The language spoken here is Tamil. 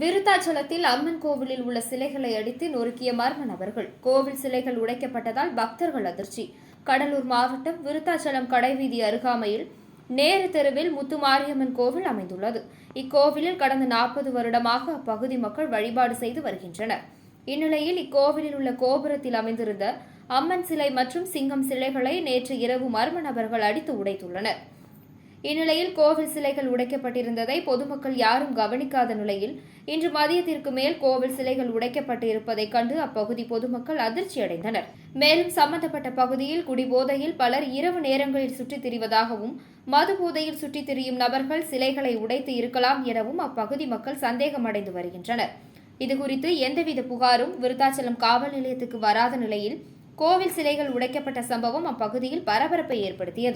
விருத்தாச்சலத்தில் அம்மன் கோவிலில் உள்ள சிலைகளை அடித்து நொறுக்கிய மர்ம நபர்கள். கோவில் சிலைகள் உடைக்கப்பட்டதால் பக்தர்கள் அதிர்ச்சி. கடலூர் மாவட்டம் விருத்தாச்சலம் கடைவீதி அருகாமையில் நேரு தெருவில் முத்துமாரியம்மன் கோவில் அமைந்துள்ளது. இக்கோவிலில் கடந்த நாற்பது வருடமாக அப்பகுதி மக்கள் வழிபாடு செய்து வருகின்றனர். இந்நிலையில் இக்கோவிலில் உள்ள கோபுரத்தில் அமைந்திருந்த அம்மன் சிலை மற்றும் சிங்கம் சிலைகளை நேற்று இரவு மர்ம நபர்கள் அடித்து உடைத்துள்ளனர். இந்நிலையில் கோவில் சிலைகள் உடைக்கப்பட்டிருந்ததை பொதுமக்கள் யாரும் கவனிக்காத நிலையில் இன்று மதியத்திற்கு மேல் கோவில் சிலைகள் உடைக்கப்பட்டு இருப்பதைக் கண்டு அப்பகுதி பொதுமக்கள் அதிர்ச்சியடைந்தனர் மேலும் சம்பந்தப்பட்ட பகுதியில் குடிபோதையில் பலர் இரவு நேரங்களில் சுற்றித் திரிவதாகவும் மது போதையில் சுற்றித் திரியும் நபர்கள் சிலைகளை உடைத்து இருக்கலாம் எனவும் அப்பகுதி மக்கள் சந்தேகமடைந்து வருகின்றனர். இதுகுறித்து எந்தவித புகாரும் விருத்தாச்சலம் காவல் நிலையத்துக்கு வராத நிலையில் கோவில் சிலைகள் உடைக்கப்பட்ட சம்பவம் அப்பகுதியில் பரபரப்பை ஏற்படுத்தியது.